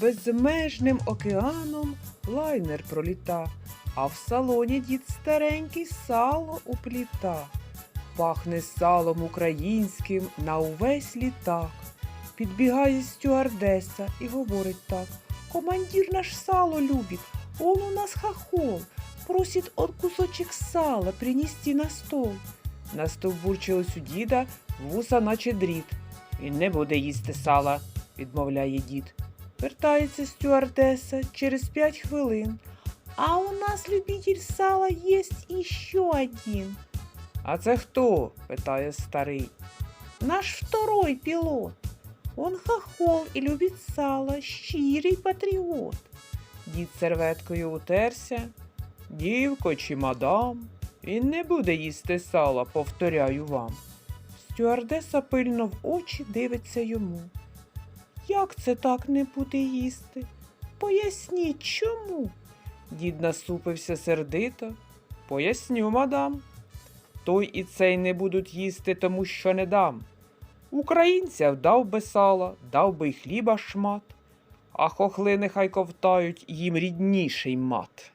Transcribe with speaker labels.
Speaker 1: безмежним океаном лайнер проліта, а в салоні дід старенький сало упліта. Пахне салом українським на увесь літак. Підбігає стюардеса і говорить так. Командир наш сало любит, он у нас хохол, просит он кусочек сала принести на стол. Настовбурчилось у діда вуса, наче дріт. Він не буде їсти сала, відмовляє дід. Вертається стюардеса через п'ять хвилин. А у нас любитель сала есть еще один. А це хто? питає старий. Наш второй пілот. Он хохол і любить сало, щирий патріот. Дід серветкою утерся. Дівко чи мадам, він не буде їсти сала, повторяю вам. Стюардеса пильно в очі дивиться йому. Як це так не буде їсти? Поясніть, чому? Дід насупився сердито. Поясню, мадам. Той і цей не будуть їсти, тому що не дам. Українцям дав би сала, дав би й хліба шмат, а хохли нехай ковтають їм рідніший мат.